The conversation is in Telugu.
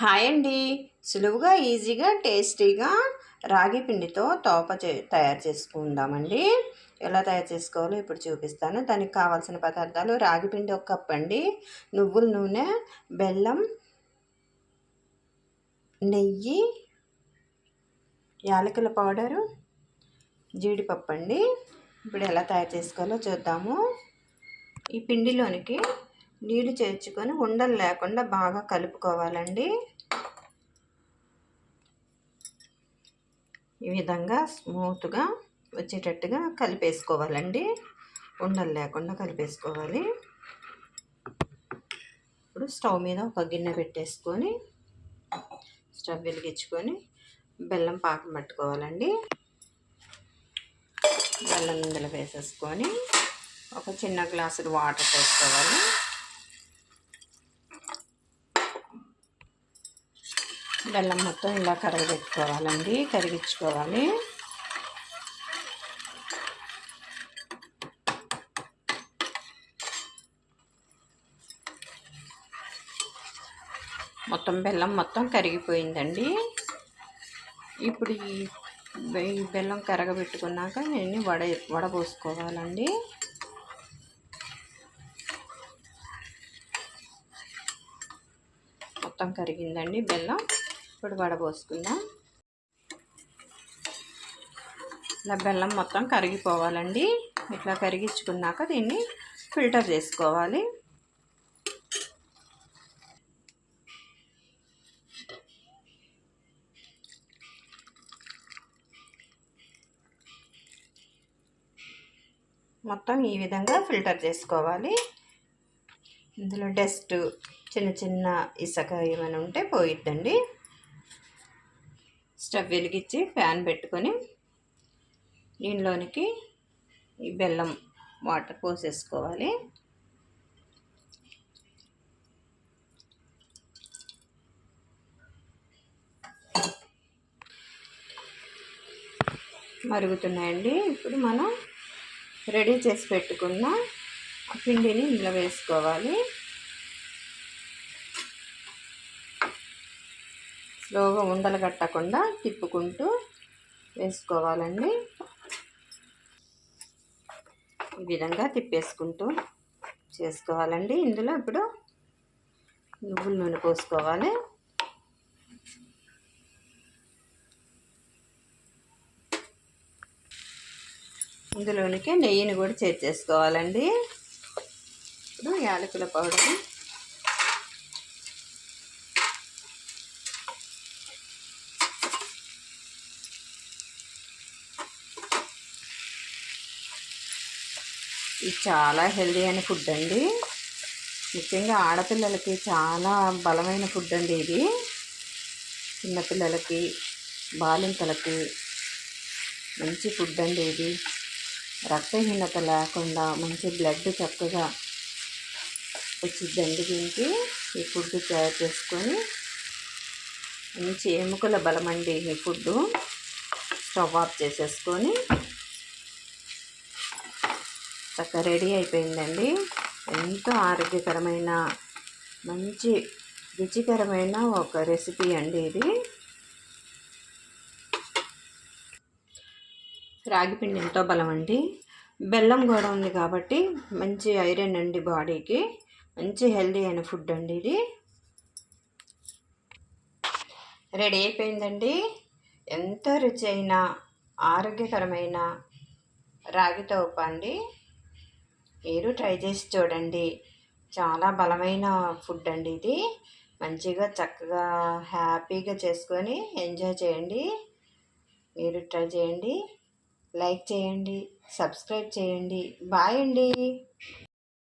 హాయ్ అండి. సులువుగా ఈజీగా టేస్టీగా రాగి పిండితో తోప చే తయారు చేసుకుందామండి. ఎలా తయారు చేసుకోవాలో ఇప్పుడు చూపిస్తాను. దానికి కావాల్సిన పదార్థాలు రాగి పిండి ఒక కప్ అండి. నువ్వుల నూనె బెల్లం నెయ్యి యాలకుల పౌడరు జీడిపప్పు అండి. ఇప్పుడు ఎలా తయారు చేసుకోవాలో చూద్దాము. ఈ పిండిలోనికి నీళ్ళు చేర్చుకొని ఉండలు లేకుండా బాగా కలుపుకోవాలండి. ఈ విధంగా స్మూత్గా వచ్చేటట్టుగా కలిపేసుకోవాలండి. ఉండలు లేకుండా కలిపేసుకోవాలి. ఇప్పుడు స్టవ్ మీద ఒక గిన్నె పెట్టేసుకొని స్టవ్ వెలిగించుకొని బెల్లం పాకం పట్టుకోవాలండి. బెల్లం ఇందులో వేసేసుకొని ఒక చిన్న గ్లాసు వాటర్ పోసుకోవాలి. బెల్లం మొత్తం ఇలా కరగబెట్టుకోవాలండి కరిగించుకోవాలి. మొత్తం బెల్లం మొత్తం కరిగిపోయిందండి. ఇప్పుడు ఈ బెల్లం కరగబెట్టుకున్నాక నేను వడ వడపోసుకోవాలండి మొత్తం కరిగిందండి బెల్లం. ఇప్పుడు వడబోసుకుందాం ఇలా బెల్లం మొత్తం కరిగిపోవాలండి. ఇట్లా కరిగించుకున్నాక దీన్ని ఫిల్టర్ చేసుకోవాలి. మొత్తం ఈ విధంగా ఫిల్టర్ చేసుకోవాలి. ఇందులో డస్ట్ చిన్న చిన్న ఇసుక ఏమైనా ఉంటే పోయిద్దండి. స్టవ్ వెలిగించి ఫ్యాన్ పెట్టుకొని దీనిలోనికి ఈ బెల్లం వాటర్ పోసేసుకోవాలి. మరుగుతున్నాయండి. ఇప్పుడు మనం రెడీ చేసి పెట్టుకున్న పిండిని ఇందులో వేసుకోవాలి. స్లోగా ఉండలు కట్టకుండా తిప్పుకుంటూ వేసుకోవాలండి. ఈ విధంగా తిప్పేసుకుంటూ చేసుకోవాలండి. ఇందులో ఇప్పుడు నువ్వుల నూనె పోసుకోవాలి. ఇందులోనికి నెయ్యిని కూడా చేర్చేసుకోవాలండి ఇప్పుడు యాలకుల పౌడర్ ఇది చాలా హెల్దీ అయిన ఫుడ్ అండి. ముఖ్యంగా ఆడపిల్లలకి చాలా బలమైన ఫుడ్ అండి ఇది. చిన్నపిల్లలకి బాలింతలకి మంచి ఫుడ్ అండి ఇది. రక్తహీనత లేకుండా మంచి బ్లడ్ చక్కగా వచ్చిద్దండి దీనికి. ఈ ఫుడ్ తయారు చేసుకొని మంచి ఎముకల బలం అండి ఈ ఫుడ్ స్టవ్ ఆఫ్ చేసేసుకొని చక్క రెడీ అయిపోయిందండి. ఎంతో ఆరోగ్యకరమైన మంచి రుచికరమైన ఒక రెసిపీ అండి ఇది. రాగి పిండి ఎంతో బలం అండి. బెల్లం కూడా ఉంది కాబట్టి మంచి ఐరన్ అండి బాడీకి. మంచి హెల్దీ అయిన ఫుడ్ అండి ఇది. రెడీ అయిపోయిందండి. ఎంతో రుచి అయిన ఆరోగ్యకరమైన రాగితో ఉప్ప అండి. మీరు ట్రై చేసి చూడండి. చాలా బలమైన ఫుడ్ అండి ఇది. మంచిగా చక్కగా హ్యాపీగా చేసుకొని ఎంజాయ్ చేయండి. మీరు ట్రై చేయండి. లైక్ చేయండి. సబ్స్క్రైబ్ చేయండి. బాయ్ అండి.